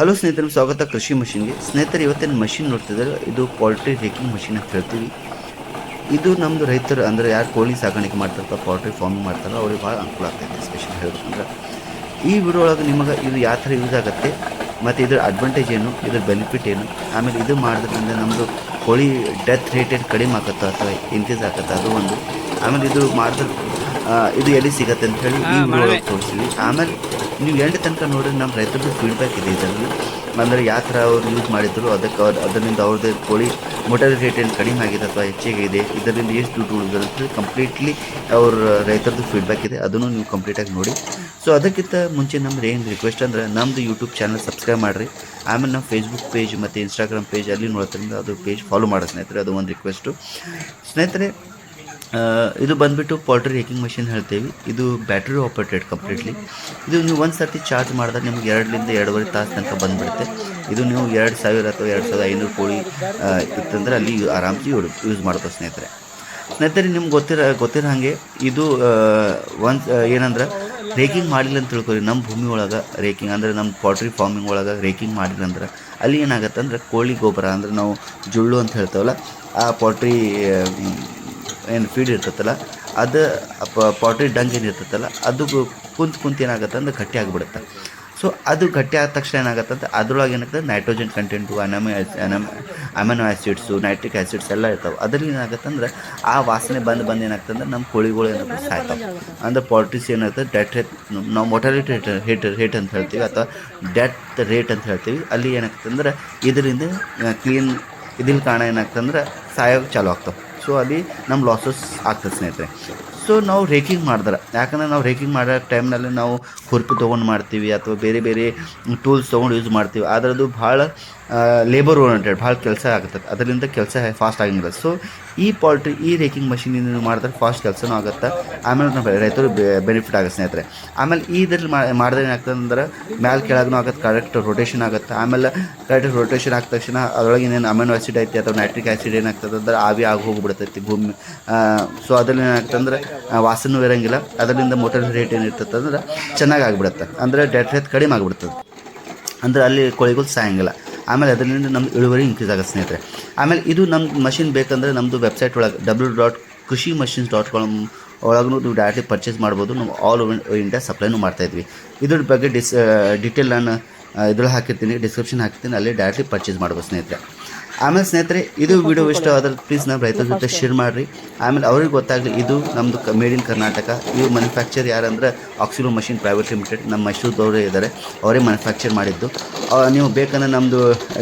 Hello ಸ್ನೇಹಿತರು, ಸ್ವಾಗತ ಕೃಷಿ ಮಷಿನ್ಗೆ. ಸ್ನೇಹಿತರೆ ಇವತ್ತಿನ ಮಷಿನ್ ನೋಡ್ತಿದ್ದಾರೆ. ಇದು ಪೌಲ್ಟ್ರಿ ರೇಕಿಂಗ್ ಮಷಿನ್ ಅಂತ ಹೇಳ್ತೀವಿ. ಇದು ನಮ್ಮದು ರೈತರು, ಅಂದರೆ ಯಾರು ಕೋಳಿ ಸಾಕಾಣಿಕೆ ಮಾಡ್ತಾರಲ್ಲ ಪೌಲ್ಟ್ರಿ ಫಾರ್ಮಿಂಗ್ ಮಾಡ್ತಾರೋ ಅವ್ರಿಗೆ ಭಾಳ ಅನುಕೂಲ ಆಗ್ತೈತೆ ಸ್ಪೆಷಲ್ ಹೇಳ್ಬೇಕಂದ್ರೆ ಈ ವಿಡಿಯೋ ಒಳಗೆ ನಿಮಗೆ ಇದು ಯಾವ ಥರ ಯೂಸ್ ಆಗುತ್ತೆ, ಮತ್ತು ಇದರ ಅಡ್ವಾಂಟೇಜ್ ಏನು, ಇದ್ರ ಬೆನಿಫಿಟ್ ಏನು, ಆಮೇಲೆ ಇದು ಮಾಡೋದ್ರಿಂದ ನಮ್ಮದು ಕೋಳಿ ಡೆತ್ ರೇಟ್ ಏನು ಕಡಿಮೆ ಆಗುತ್ತಾ ಅಥವಾ ಇನ್ಕ್ರೀಸ್ ಆಗುತ್ತಾ, ಅದು ಒಂದು. ಆಮೇಲೆ ಇದು ಮಾಡಿದ್ರೆ ಇದು ಎಲ್ಲಿ ಸಿಗತ್ತೆ ಅಂತ ಹೇಳಿ ಈ ತೋರಿಸ್ತೀವಿ. ಆಮೇಲೆ ನೀವು ಎಂಟು ತನಕ ನೋಡಿ ನಮ್ಮ ರೈತರದ್ದು ಫೀಡ್ಬ್ಯಾಕ್ ಇದೆ ಇದರಲ್ಲಿ. ಅಂದರೆ ಯಾವ ಥರ ಅವ್ರು ಯೂಸ್ ಮಾಡಿದ್ರು ಅದಕ್ಕೆ ಅವ್ರು ಅದರಿಂದ ಅವ್ರದ್ದೇ ಕೋಳಿ ಮೊಟರ್ ರೇಟ್ ಏನು ಕಡಿಮೆ ಆಗಿದೆ ಅಥವಾ ಹೆಚ್ಚಿಗೆ ಇದೆ ಇದರಿಂದ ಎಷ್ಟು ದುಡ್ಡು ಉಳಿದ್ರು ಅಂತ ಕಂಪ್ಲೀಟ್ಲಿ ಅವ್ರ ರೈತರದ್ದು ಫೀಡ್ಬ್ಯಾಕ್ ಇದೆ. ಅದನ್ನು ನೀವು ಕಂಪ್ಲೀಟಾಗಿ ನೋಡಿ. ಸೊ ಅದಕ್ಕಿಂತ ಮುಂಚೆ ನಮ್ದು ಏನು ರಿಕ್ವೆಸ್ಟ್ ಅಂದರೆ ನಮ್ಮದು ಯೂಟ್ಯೂಬ್ ಚಾನಲ್ ಸಬ್ಸ್ಕ್ರೈಬ್ ಮಾಡಿರಿ. ಆಮೇಲೆ ನಮ್ಮ ಫೇಸ್ಬುಕ್ ಪೇಜ್ ಮತ್ತು ಇನ್ಸ್ಟಾಗ್ರಾಮ್ ಪೇಜ್ ಅಲ್ಲಿ ನೋಡೋದ್ರಿಂದ ಅದು ಪೇಜ್ ಫಾಲೋ ಮಾಡೋ ಸ್ನೇಹಿತರೆ. ಅದು ಒಂದು ರಿಕ್ವೆಸ್ಟು ಸ್ನೇಹಿತರೆ ಇದು ಬಂದುಬಿಟ್ಟು ಪೌಲ್ಟ್ರಿ ಹೇಕಿಂಗ್ ಮಷಿನ್ ಹೇಳ್ತೀವಿ. ಇದು ಬ್ಯಾಟ್ರಿ ಆಪರೇಟೆಡ್ ಕಂಪ್ಲೀಟ್ಲಿ. ಇದು ನೀವು ಒಂದು ಸರ್ತಿ ಚಾರ್ಜ್ ಮಾಡಿದಾಗ ನಿಮ್ಗೆ ಎರಡರಿಂದ ಎರಡೂವರೆ ತಾಸು ತನಕ ಬಂದುಬಿಡುತ್ತೆ. ಇದು ನೀವು ಎರಡು ಸಾವಿರ ಅಥವಾ ಎರಡು ಸಾವಿರದ ಐನೂರು ಕೋಳಿ ಇತ್ತಂದ್ರೆ ಅಲ್ಲಿ ಆರಾಮ್ಸಿ ಯೂಸ್ ಮಾಡ್ಬೋದು ಸ್ನೇಹಿತರೆ. ಸ್ನೇಹಿತರೆ, ನಿಮ್ಗೆ ಗೊತ್ತಿರ, ಗೊತ್ತಿರೋ ಹಾಗೆ ಇದು ಒಂದು ಏನಂದ್ರೆ ರೇಕಿಂಗ್ ಮಾಡಿಲ್ಲ ಅಂತ ತಿಳ್ಕೊರಿ ನಮ್ಮ ಭೂಮಿ ಒಳಗೆ ರೇಕಿಂಗ್, ಅಂದರೆ ನಮ್ಮ ಪೌಲ್ಟ್ರಿ ಫಾರ್ಮಿಂಗ್ ಒಳಗೆ ರೇಕಿಂಗ್ ಮಾಡಿಲ್ಲ ಅಂದ್ರೆ ಅಲ್ಲಿ ಏನಾಗುತ್ತೆ ಅಂದ್ರೆ ಕೋಳಿ ಗೊಬ್ಬರ, ಅಂದ್ರೆ ನಾವು ಜುಳ್ಳು ಅಂತ ಹೇಳ್ತೇವಲ್ಲ, ಆ ಪೋಲ್ಟ್ರಿ ಏನು ಫೀಡ್ ಇರ್ತೈತಲ್ಲ, ಅದು ಪಾಟ್ರಿ ಡಂಗ್ ಏನು ಇರ್ತೈತಲ್ಲ, ಅದು ಕುಂತು ಕುಂತು ಏನಾಗುತ್ತೆ ಅಂದ್ರೆ ಗಟ್ಟಿ ಆಗಿಬಿಡುತ್ತೆ. ಸೊ ಅದು ಗಟ್ಟಿ ಆದ ತಕ್ಷಣ ಏನಾಗುತ್ತೆ ಅದ್ರೊಳಗೆ ಏನಾಗ್ತದೆ ನೈಟ್ರೋಜನ್ ಕಂಟೆಂಟು ಅನಮಿ, ಅನಮ್ ಅಮೆನೋ ಆ್ಯಸಿಡ್ಸು ನೈಟ್ರಿಕ್ ಆ್ಯಸಿಡ್ಸ್ ಎಲ್ಲ ಇರ್ತಾವೆ. ಅದರಲ್ಲಿ ಏನಾಗುತ್ತೆ ಅಂದ್ರೆ ಆ ವಾಸನೆ ಬಂದು ಬಂದು ಏನಾಗ್ತದೆ ಅಂದ್ರೆ ನಮ್ಮ ಕೋಳಿಗಳು ಏನಾಗ್ತದೆ ಸಾಯ್ತಾವೆ. ಅಂದ್ರೆ ಪಾಲ್ಟ್ರೀಸ್ ಏನಾಗ್ತದೆ ಡೆಟ್ ರೇಟ್ ನಾವು ಮೊಟಾಲಿಟಿ ರೇಟ್ ರೇಟ್ ರೇಟ್ ಅಂತ ಹೇಳ್ತೀವಿ ಅಥವಾ ಡೆತ್ ರೇಟ್ ಅಂತ ಹೇಳ್ತೀವಿ. ಅಲ್ಲಿ ಏನಾಗ್ತದೆ ಅಂದ್ರೆ ಇದರಿಂದ ಕ್ಲೀನ್ ಇದಿಲ್ ಕಾರಣ ಏನಾಗ್ತಂದ್ರೆ ಅಂದ್ರೆ ಸಾಯೋಕೆ ಚಾಲು ಆಗ್ತಾವೆ. ಸೊ ಅಲ್ಲಿ ನಮ್ಮ ಲಾಸಸ್ ಆಗ್ತದೆ, ಸ್ನೇಹಿತರೆ. ಸೊ ನಾವು ರೇಕಿಂಗ್ ಮಾಡಿದ್ರೆ. ಯಾಕಂದ್ರೆ ನಾವು ರೇಕಿಂಗ್ ಮಾಡೋ ಟೈಮ್ನಲ್ಲಿ ನಾವು ಹುರ್ಪು ತೊಗೊಂಡು ಮಾಡ್ತೀವಿ ಅಥವಾ ಬೇರೆ ಬೇರೆ ಟೂಲ್ಸ್ ತೊಗೊಂಡು ಯೂಸ್ ಮಾಡ್ತೀವಿ. ಅದರದ್ದು ಅದು ಭಾಳ ಲೇಬರ್ ಓರಿಯೆಂಟೆಡ್ ಭಾಳ ಕೆಲಸ ಆಗುತ್ತೆ ಅದರಿಂದ ಕೆಲಸ ಫಾಸ್ಟ್ ಆಗಿಲ್ಲ ಸೊ ಈ ಪಾಲ್ಟ್ರಿ ಈ ರೇಕಿಂಗ್ ಮಷೀನಿಂದ ಮಾಡಿದ್ರೆ ಫಾಸ್ಟ್ ಕೆಲಸನೂ ಆಗುತ್ತೆ. ಆಮೇಲೆ ನಮ್ಮ ರೈತರು ಬೆನಿಫಿಟ್ ಆಗುತ್ತೆ, ಸ್ನೇಹಿತರೆ. ಆಮೇಲೆ ಇದ್ರಲ್ಲಿ ಮಾಡಿದ್ರೆ ಏನಾಗ್ತದೆ ಅಂದ್ರೆ ಮ್ಯಾಲೆ ಕೆಳಗೂ ಆಗುತ್ತೆ ಕರೆಕ್ಟ್ ರೊಟೇಷನ್ ಆಗುತ್ತೆ. ಆಮೇಲೆ ಕರೆಕ್ಟ್ ರೊಟೇಷನ್ ಆದ ತಕ್ಷಣ ಅದರೊಳಗೆ ಏನೇನು ಅಮೈನೋ ಆ್ಯಸಿಡ್ ಐತಿ ಅಥವಾ ನೈಟ್ರಿಕ್ ಆ್ಯಸಿಡ್ ಏನಾಗ್ತದೆ ಅಂದ್ರೆ ಆವಿ ಆಗಿ ಹೋಗ್ಬಿಡ್ತೈತಿ ಭೂಮಿ ಸೊ ಅದರಲ್ಲಿ ಏನಾಗ್ತದೆ ಅಂದ್ರೆ ವಾಸನೂ ಇರಂಗಿಲ್ಲ. ಅದರಿಂದ ಮೋಟರ್ ರೇಟ್ ಏನಿರ್ತದೆ ಅಂದ್ರೆ ಚೆನ್ನಾಗಿ ಆಗಿಬಿಡುತ್ತೆ. ಅಂದರೆ ಡೆಟ್ ರೇಟ್ ಕಡಿಮೆ ಆಗಿಬಿಡ್ತದೆ. ಅಂದರೆ ಅಲ್ಲಿ ಕೋಳಿಗಳು ಸಾಯಂಗಿಲ್ಲ. ಆಮೇಲೆ ಅದರಿಂದ ನಮ್ದು ಇಳುವರಿ ಇನ್ಕ್ರೀಸ್ ಆಗುತ್ತೆ ಸ್ನೇಹಿತರೆ. ಆಮೇಲೆ ಇದು ನಮ್ಮ ಮಷಿನ್ ಬೇಕಂದರೆ ನಮ್ಮದು ವೆಬ್ಸೈಟ್ ಒಳಗೆ W dot Krishi machines dot com ಒಳಗೂ ನೀವು ಡೈರೆಕ್ಟ್ಲಿ ಪರ್ಚೇಸ್ ಮಾಡ್ಬೋದು. ನಾವು ಆಲ್ ಓವರ್ ಇಂಡಿಯಾ ಸಪ್ಲೈನೂ ಮಾಡ್ತಾಯಿದ್ವಿ ಇದ್ರ ಬಗ್ಗೆ ಡಿಸ್ ಡೀಟೇಲ್ ನಾನು ಇದ್ರಲ್ಲಿ ಹಾಕಿರ್ತೀನಿ ಡಿಸ್ಕ್ರಿಪ್ಷನ್ ಹಾಕಿರ್ತೀನಿ, ಅಲ್ಲಿ ಡೈರೆಕ್ಟ್ಲಿ ಪರ್ಚೇಸ್ ಮಾಡ್ಬೋದು ಸ್ನೇಹಿತರೆ. ಆಮೇಲೆ ಸ್ನೇಹಿತರೆ ಇದು ವಿಡಿಯೋ ಇಷ್ಟ ಆದ್ರೆ ಪ್ಲೀಸ್ ನಮ್ಮ ರೈತರ ಜೊತೆ ಶೇರ್ ಮಾಡಿರಿ. ಆಮೇಲೆ ಅವ್ರಿಗೆ ಗೊತ್ತಾಗಲಿ ಇದು ನಮ್ಮದು ಕ ಮೇಡ್ ಇನ್ ಕರ್ನಾಟಕ ಇದು ಮ್ಯಾನುಫ್ಯಾಕ್ಚರ್ ಯಾರಂದ್ರೆ ಆಕ್ಸಿಲೋ ಮಷಿನ್ ಪ್ರೈವೇಟ್ ಲಿಮಿಟೆಡ್ ನಮ್ಮ ಮೈಸೂರದವರೇ ಇದ್ದಾರೆ ಅವರೇ ಮ್ಯಾನುಫ್ಯಾಕ್ಚರ್ ಮಾಡಿದ್ದು. ನೀವು ಬೇಕಂದ್ರೆ ನಮ್ಮದು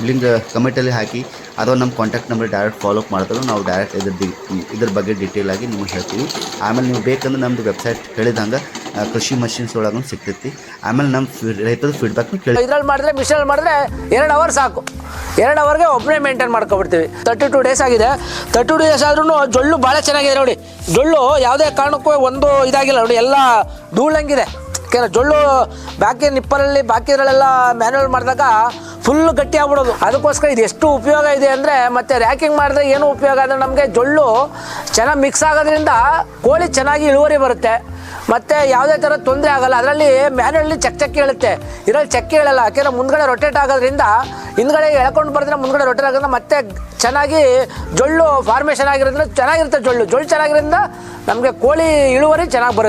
ಲಿಂಕ್ ಕಮೆಂಟಲ್ಲಿ ಹಾಕಿ. ಅಥವಾ ನಮ್ಮ contact number direct follow up ಮಾಡಿದ್ರು ನಾವು ಡೈರೆಕ್ಟ್ ಇದ್ರ ಇದ್ರ ಬಗ್ಗೆ ಡೀಟೇಲ್ ಆಗಿ ನಿಮಗೆ ಹೇಳ್ತೀವಿ. ಆಮೇಲೆ ನೀವು ಬೇಕಂದ್ರೆ ನಮ್ಮದು ವೆಬ್ಸೈಟ್ ಹೇಳಿದಂಗೆ ಕೃಷಿ ಮಷಿನ್ಸ್ ಒಳಗೂ ಸಿಗ್ತೈತಿ. ಆಮೇಲೆ ನಮ್ಮ ರೈತರ ಫೀಡ್ಬ್ಯಾಕ್ ಕೇಳಿ ಇದ್ರಲ್ಲಿ ಮಾಡಿದ್ರೆ ಮಿಷನ್ ಮಾಡಿದ್ರೆ ಎರಡು ಅವರ್ ಸಾಕು. ಎರಡು ಅವರ್ಗೆ ಒಬ್ಬನೇ ಮೇಂಟೈನ್ ಮಾಡ್ಕೊಬಿಡ್ತೀವಿ. ತರ್ಟಿ ಟು ಡೇಸ್ ಆಗಿದೆ. ತರ್ಟಿ ಟು ಡೇಸ್ ಆದ್ರೂ ಜೊಳ್ಳು ಭಾಳ ಚೆನ್ನಾಗಿದೆ ನೋಡಿ. ಜೊಳ್ಳು ಯಾವುದೇ ಕಾರಣಕ್ಕೂ ಒಂದು ಇದಾಗಿಲ್ಲ ನೋಡಿ, ಎಲ್ಲ ಧೂಳಂಗಿದೆ. ಯಾಕೆಂದ್ರೆ ಜೊಳ್ಳು ಬಾಕಿ ನಿಪ್ಪರಲ್ಲಿ, ಬಾಕಿ ಮ್ಯಾನುಯಲ್ ಮ್ಯಾನ್ಯಲ್ ಮಾಡಿದಾಗ ಫುಲ್ ಗಟ್ಟಿ ಆಗ್ಬಿಡೋದು. ಅದಕ್ಕೋಸ್ಕರ ಇದು ಎಷ್ಟು ಉಪಯೋಗ ಇದೆ ಅಂದರೆ, ಮತ್ತೆ ರ್ಯಾಕಿಂಗ್ ಮಾಡಿದ್ರೆ ಏನು ಉಪಯೋಗ ಅಂದರೆ ನಮಗೆ ಜೊಳ್ಳು ಚೆನ್ನಾಗಿ ಮಿಕ್ಸ್ ಆಗೋದ್ರಿಂದ ಕೋಳಿ ಚೆನ್ನಾಗಿ ಇಳುವರಿ ಬರುತ್ತೆ. ಮತ್ತೆ ಯಾವುದೇ ಥರ ತೊಂದರೆ ಆಗಲ್ಲ. ಅದರಲ್ಲಿ ಮ್ಯಾನುವಲ್ಲಿ ಚಕ್ ಚಕ್ಕಿ ಹೇಳುತ್ತೆ. ಇದರಲ್ಲಿ ಚಕ್ಕಿ ಹೇಳಲ್ಲ. ಯಾಕೆಂದ್ರೆ ಮುಂದ್ಗಡೆ ರೊಟೇಟ್ ಆಗೋದ್ರಿಂದ ಹಿಂದ್ಗಡೆ ಎಳ್ಕೊಂಡು ಬರ್ದ್ರೆ ಮುಂದ್ಗಡೆ ರೊಟೇಟ್ ಆಗೋದ್ರಿಂದ ಮತ್ತೆ ಚೆನ್ನಾಗಿ ಜೊಳ್ಳು ಫಾರ್ಮೇಷನ್ ಆಗಿರೋದ್ರಿಂದ ಚೆನ್ನಾಗಿರುತ್ತೆ ಜೊಳ್ಳು. ಜೊಳ್ಳು ಚೆನ್ನಾಗಿರೋದ್ರಿಂದ ನಮಗೆ ಕೋಳಿ ಇಳುವರಿ ಚೆನ್ನಾಗಿ ಬರುತ್ತೆ.